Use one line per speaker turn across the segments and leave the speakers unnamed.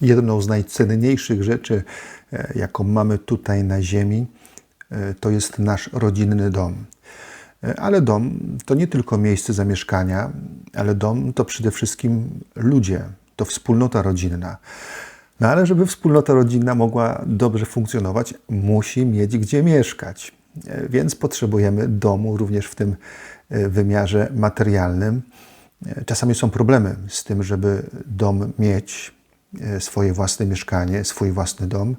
Jedną z najcenniejszych rzeczy, e, jaką mamy tutaj na Ziemi, e, to jest nasz rodzinny dom. E, Ale dom to nie tylko miejsce zamieszkania, ale dom to przede wszystkim ludzie, to wspólnota rodzinna. No ale żeby wspólnota rodzinna mogła dobrze funkcjonować, musi mieć gdzie mieszkać. Więc potrzebujemy domu również w tym wymiarze materialnym. Czasami są problemy z tym, żeby dom mieć, swoje własne mieszkanie, swój własny dom.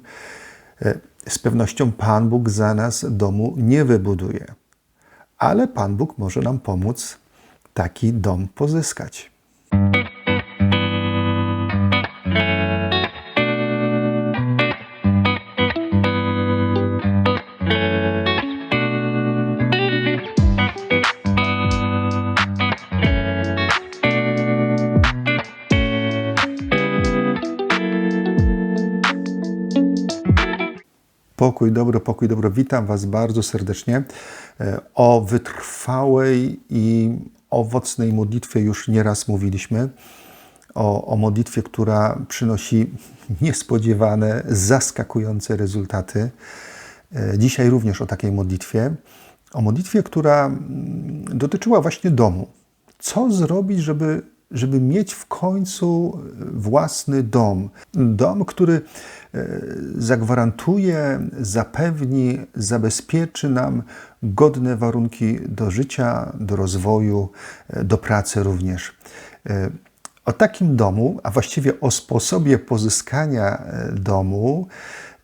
E, Z pewnością Pan Bóg za nas domu nie wybuduje, ale Pan Bóg może nam pomóc taki dom pozyskać. Pokój dobro, pokój dobro. Witam Was bardzo serdecznie. E, O wytrwałej i owocnej modlitwie już nieraz mówiliśmy. O, o modlitwie, która przynosi niespodziewane, zaskakujące rezultaty. E, Dzisiaj również o takiej modlitwie. O modlitwie, która mm, dotyczyła właśnie domu. Co zrobić, żeby żeby mieć w końcu własny dom. Dom, który e, zagwarantuje, zapewni, zabezpieczy nam godne warunki do życia, do rozwoju, e, do pracy również. E, O takim domu, a właściwie o sposobie pozyskania e, domu,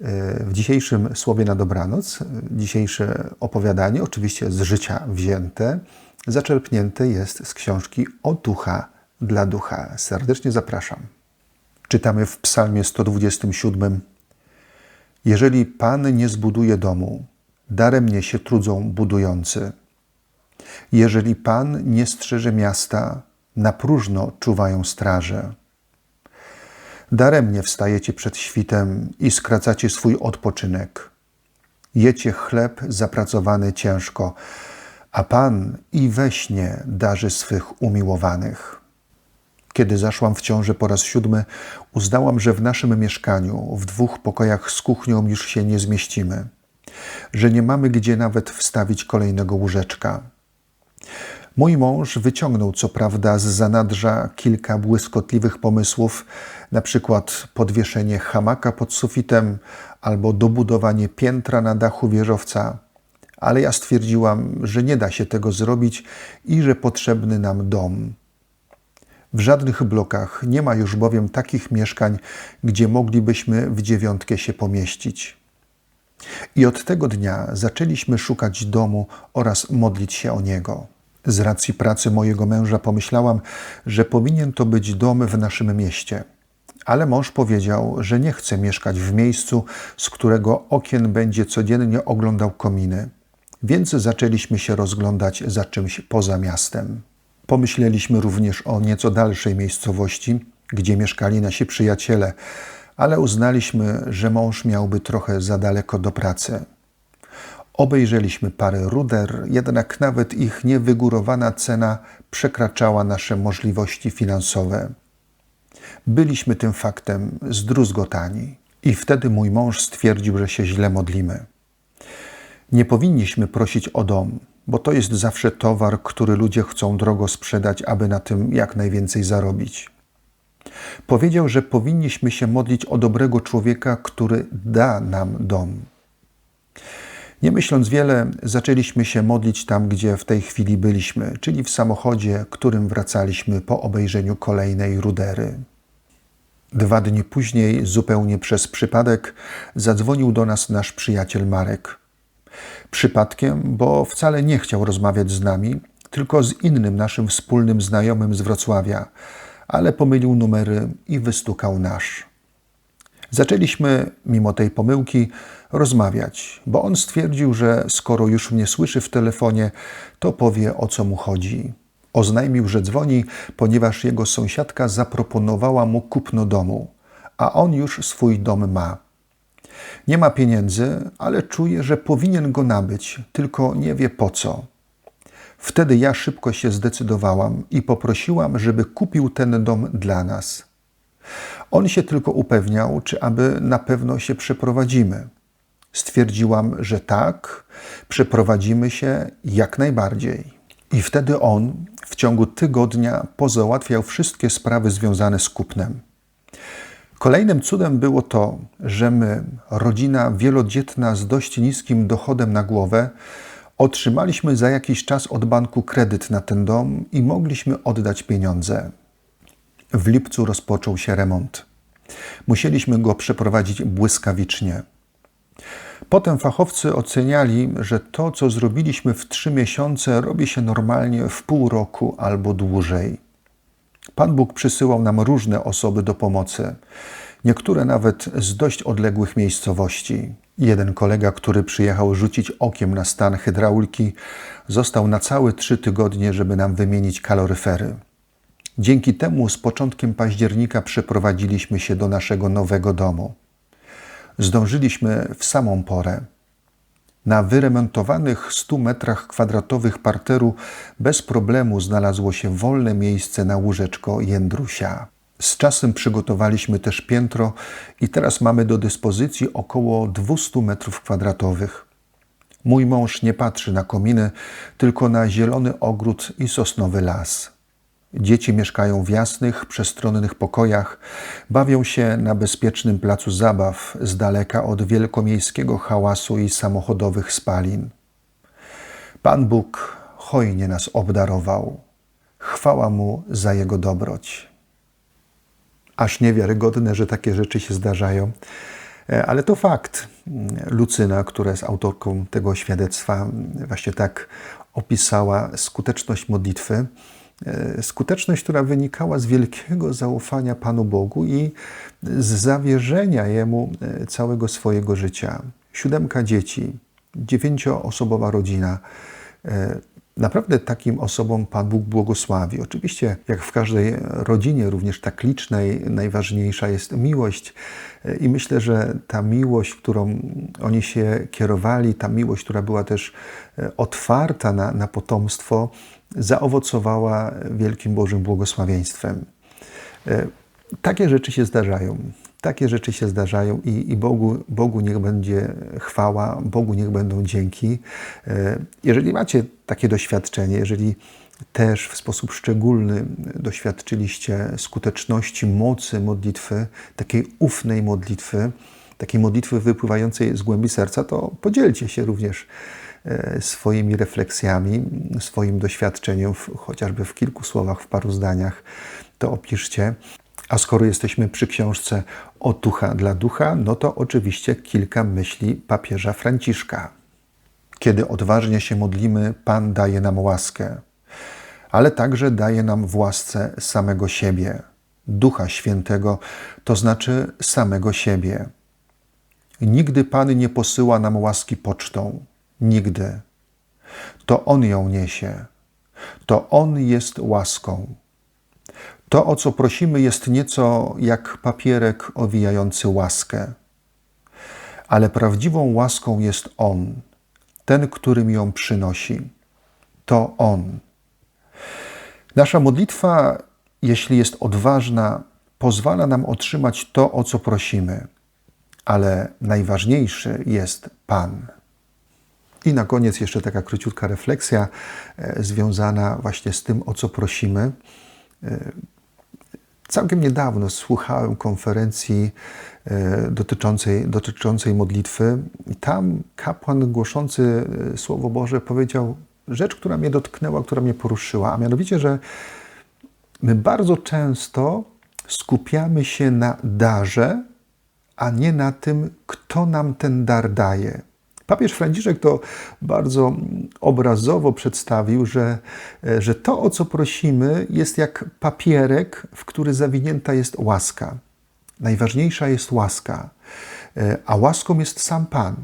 e, w dzisiejszym Słowie na Dobranoc, e, dzisiejsze opowiadanie, oczywiście z życia wzięte, zaczerpnięte jest z książki O Ducha dla Ducha. Serdecznie zapraszam. Czytamy w Psalmie 127. Jeżeli Pan nie zbuduje domu, daremnie się trudzą budujący. Jeżeli Pan nie strzeże miasta, na próżno czuwają straże. Daremnie wstajecie przed świtem i skracacie swój odpoczynek. Jecie chleb zapracowany ciężko, a Pan i we śnie darzy swych umiłowanych. Kiedy zaszłam w ciążę po raz siódmy, uznałam, że w naszym mieszkaniu, w dwóch pokojach z kuchnią już się nie zmieścimy, że nie mamy gdzie nawet wstawić kolejnego łóżeczka. Mój mąż wyciągnął co prawda z zanadrza kilka błyskotliwych pomysłów, na przykład podwieszenie hamaka pod sufitem albo dobudowanie piętra na dachu wieżowca, ale ja stwierdziłam, że nie da się tego zrobić i że potrzebny nam dom. W żadnych blokach nie ma już bowiem takich mieszkań, gdzie moglibyśmy w dziewiątkę się pomieścić. I od tego dnia zaczęliśmy szukać domu oraz modlić się o niego. Z racji pracy mojego męża pomyślałam, że powinien to być dom w naszym mieście. Ale mąż powiedział, że nie chce mieszkać w miejscu, z którego okien będzie codziennie oglądał kominy. Więc zaczęliśmy się rozglądać za czymś poza miastem. Pomyśleliśmy również o nieco dalszej miejscowości, gdzie mieszkali nasi przyjaciele, ale uznaliśmy, że mąż miałby trochę za daleko do pracy. Obejrzeliśmy parę ruder, jednak nawet ich niewygórowana cena przekraczała nasze możliwości finansowe. Byliśmy tym faktem zdruzgotani. I wtedy mój mąż stwierdził, że się źle modlimy. Nie powinniśmy prosić o dom, bo to jest zawsze towar, który ludzie chcą drogo sprzedać, aby na tym jak najwięcej zarobić. Powiedział, że powinniśmy się modlić o dobrego człowieka, który da nam dom. Nie myśląc wiele, zaczęliśmy się modlić tam, gdzie w tej chwili byliśmy, czyli w samochodzie, którym wracaliśmy po obejrzeniu kolejnej rudery. Dwa dni później, zupełnie przez przypadek, zadzwonił do nas nasz przyjaciel Marek. Przypadkiem, bo wcale nie chciał rozmawiać z nami, tylko z innym naszym wspólnym znajomym z Wrocławia, ale pomylił numery i wystukał nasz. Zaczęliśmy, mimo tej pomyłki, rozmawiać, bo on stwierdził, że skoro już mnie słyszy w telefonie, to powie o co mu chodzi. Oznajmił, że dzwoni, ponieważ jego sąsiadka zaproponowała mu kupno domu, a on już swój dom ma. Nie ma pieniędzy, ale czuje, że powinien go nabyć, tylko nie wie po co. Wtedy ja szybko się zdecydowałam i poprosiłam, żeby kupił ten dom dla nas. On się tylko upewniał, czy aby na pewno się przeprowadzimy. Stwierdziłam, że tak, przeprowadzimy się jak najbardziej. I wtedy on w ciągu tygodnia pozałatwiał wszystkie sprawy związane z kupnem. Kolejnym cudem było to, że my, rodzina wielodzietna z dość niskim dochodem na głowę, otrzymaliśmy za jakiś czas od banku kredyt na ten dom i mogliśmy oddać pieniądze. W lipcu rozpoczął się remont. Musieliśmy go przeprowadzić błyskawicznie. Potem fachowcy oceniali, że to, co zrobiliśmy w trzy miesiące, robi się normalnie w pół roku albo dłużej. Pan Bóg przysyłał nam różne osoby do pomocy, niektóre nawet z dość odległych miejscowości. Jeden kolega, który przyjechał rzucić okiem na stan hydrauliki, został na całe trzy tygodnie, żeby nam wymienić kaloryfery. Dzięki temu z początkiem października przeprowadziliśmy się do naszego nowego domu. Zdążyliśmy w samą porę. Na wyremontowanych 100 metrach kwadratowych parteru bez problemu znalazło się wolne miejsce na łóżeczko Jędrusia. Z czasem przygotowaliśmy też piętro i teraz mamy do dyspozycji około 200 metrów kwadratowych. Mój mąż nie patrzy na kominy, tylko na zielony ogród i sosnowy las. Dzieci mieszkają w jasnych, przestronnych pokojach, bawią się na bezpiecznym placu zabaw z daleka od wielkomiejskiego hałasu i samochodowych spalin. Pan Bóg hojnie nas obdarował. Chwała Mu za Jego dobroć. Aż niewiarygodne, że takie rzeczy się zdarzają, e, ale to fakt. Lucyna, która jest autorką tego świadectwa, właśnie tak opisała skuteczność modlitwy skuteczność, która wynikała z wielkiego zaufania Panu Bogu i z zawierzenia Jemu e, całego swojego życia. Siódemka dzieci, dziewięcioosobowa rodzina. E, naprawdę takim osobom Pan Bóg błogosławi. Oczywiście, jak w każdej rodzinie, również tak licznej, najważniejsza jest miłość. I myślę, że ta miłość, którą oni się kierowali, ta miłość, która była też otwarta na, na potomstwo, zaowocowała wielkim Bożym błogosławieństwem. E, takie rzeczy się zdarzają. Takie rzeczy się zdarzają i, i Bogu, Bogu niech będzie chwała, Bogu niech będą dzięki. E, jeżeli macie takie doświadczenie, jeżeli też w sposób szczególny doświadczyliście skuteczności, mocy modlitwy, takiej ufnej modlitwy, takiej modlitwy wypływającej z głębi serca, to podzielcie się również swoimi refleksjami, swoim doświadczeniem, chociażby w kilku słowach, w paru zdaniach, to opiszcie. A skoro jesteśmy przy książce Otucha dla ducha, no to oczywiście kilka myśli papieża Franciszka. Kiedy odważnie się modlimy, Pan daje nam łaskę, ale także daje nam w łasce samego siebie, Ducha Świętego, to znaczy samego siebie. Nigdy Pan nie posyła nam łaski pocztą. Nigdy. To On ją niesie. To On jest łaską. To, o co prosimy, jest nieco jak papierek owijający łaskę. Ale prawdziwą łaską jest On, ten, którym ją przynosi. To On. Nasza modlitwa, jeśli jest odważna, pozwala nam otrzymać to, o co prosimy, ale najważniejszy jest Pan. I na koniec jeszcze taka króciutka refleksja e, związana właśnie z tym, o co prosimy. E, całkiem niedawno słuchałem konferencji e, dotyczącej, dotyczącej modlitwy i tam kapłan głoszący Słowo Boże powiedział rzecz, która mnie dotknęła, która mnie poruszyła, a mianowicie, że my bardzo często skupiamy się na darze, a nie na tym, kto nam ten dar daje. Papież Franciszek to bardzo obrazowo przedstawił, że, że to, o co prosimy, jest jak papierek, w który zawinięta jest łaska. Najważniejsza jest łaska, a łaską jest sam Pan.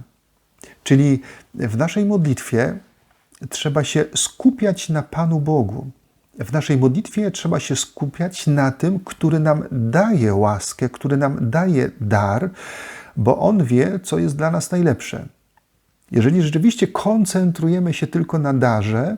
Czyli w naszej modlitwie trzeba się skupiać na Panu Bogu. W naszej modlitwie trzeba się skupiać na tym, który nam daje łaskę, który nam daje dar, bo On wie, co jest dla nas najlepsze. Jeżeli rzeczywiście koncentrujemy się tylko na darze,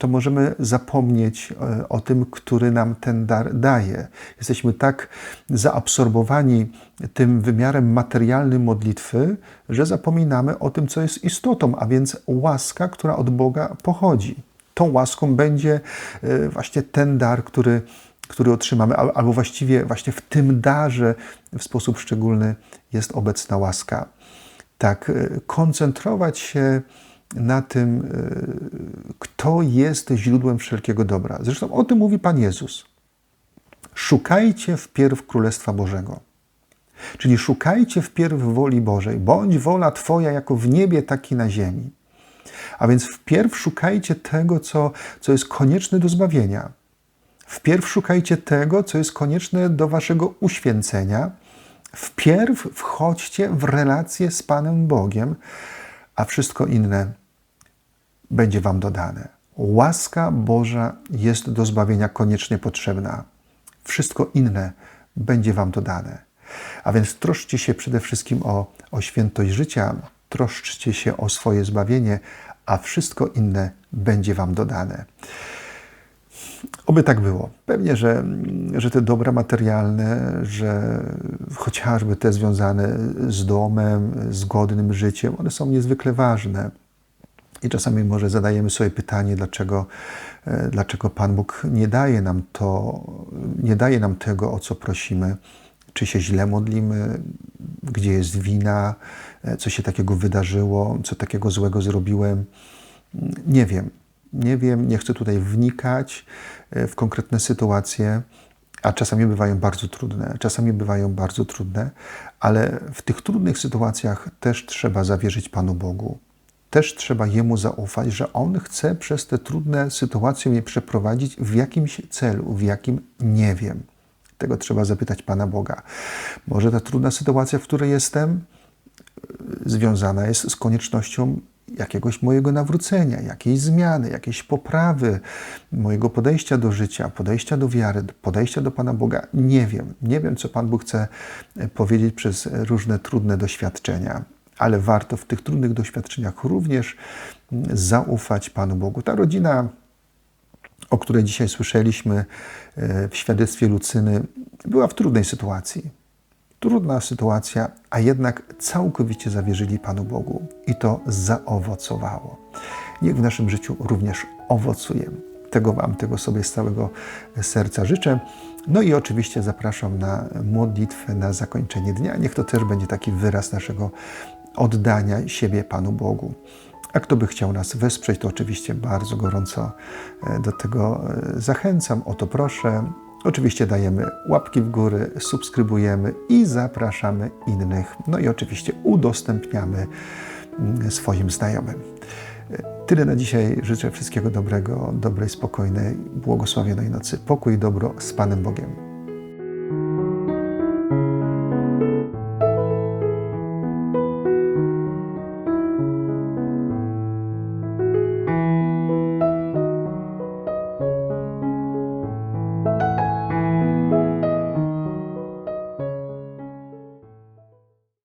to możemy zapomnieć e, o tym, który nam ten dar daje. Jesteśmy tak zaabsorbowani tym wymiarem materialnym modlitwy, że zapominamy o tym, co jest istotą, a więc łaska, która od Boga pochodzi. Tą łaską będzie e, właśnie ten dar, który, który otrzymamy, albo właściwie właśnie w tym darze w sposób szczególny jest obecna łaska. Tak, e, koncentrować się na tym, e, kto jest źródłem wszelkiego dobra. Zresztą o tym mówi Pan Jezus. Szukajcie wpierw Królestwa Bożego. Czyli szukajcie wpierw woli Bożej, bądź wola Twoja jako w niebie, tak i na ziemi. A więc wpierw szukajcie tego, co, co jest konieczne do zbawienia. Wpierw szukajcie tego, co jest konieczne do Waszego uświęcenia. Wpierw wchodźcie w relację z Panem Bogiem, a wszystko inne będzie Wam dodane. Łaska Boża jest do zbawienia koniecznie potrzebna. Wszystko inne będzie Wam dodane. A więc troszczcie się przede wszystkim o, o świętość życia, troszczcie się o swoje zbawienie, a wszystko inne będzie Wam dodane. Oby tak było. Pewnie, że, że te dobra materialne, że chociażby te związane z domem, z godnym życiem, one są niezwykle ważne. I czasami może zadajemy sobie pytanie, dlaczego, e, dlaczego Pan Bóg nie daje nam to, nie daje nam tego, o co prosimy. Czy się źle modlimy, gdzie jest wina, e, co się takiego wydarzyło, co takiego złego zrobiłem. Nie wiem, nie wiem, nie chcę tutaj wnikać e, w konkretne sytuacje, a czasami bywają bardzo trudne, czasami bywają bardzo trudne, ale w tych trudnych sytuacjach też trzeba zawierzyć Panu Bogu też trzeba Jemu zaufać, że On chce przez te trudne sytuacje mnie przeprowadzić w jakimś celu, w jakim nie wiem. Tego trzeba zapytać Pana Boga. Może ta trudna sytuacja, w której jestem, związana jest z koniecznością jakiegoś mojego nawrócenia, jakiejś zmiany, jakiejś poprawy mojego podejścia do życia, podejścia do wiary, podejścia do Pana Boga. Nie wiem. Nie wiem, co Pan Bóg chce powiedzieć przez różne trudne doświadczenia ale warto w tych trudnych doświadczeniach również zaufać Panu Bogu. Ta rodzina, o której dzisiaj słyszeliśmy e, w świadectwie Lucyny, była w trudnej sytuacji. Trudna sytuacja, a jednak całkowicie zawierzyli Panu Bogu i to zaowocowało. Niech w naszym życiu również owocujemy. Tego Wam, tego sobie z całego serca życzę. No i oczywiście zapraszam na modlitwę na zakończenie dnia. Niech to też będzie taki wyraz naszego oddania siebie Panu Bogu. A kto by chciał nas wesprzeć, to oczywiście bardzo gorąco e, do tego e, zachęcam. O to proszę. Oczywiście dajemy łapki w górę, subskrybujemy i zapraszamy innych. No i oczywiście udostępniamy mm, swoim znajomym. Tyle na dzisiaj. Życzę wszystkiego dobrego, dobrej, spokojnej, błogosławionej nocy. Pokój i dobro z Panem Bogiem.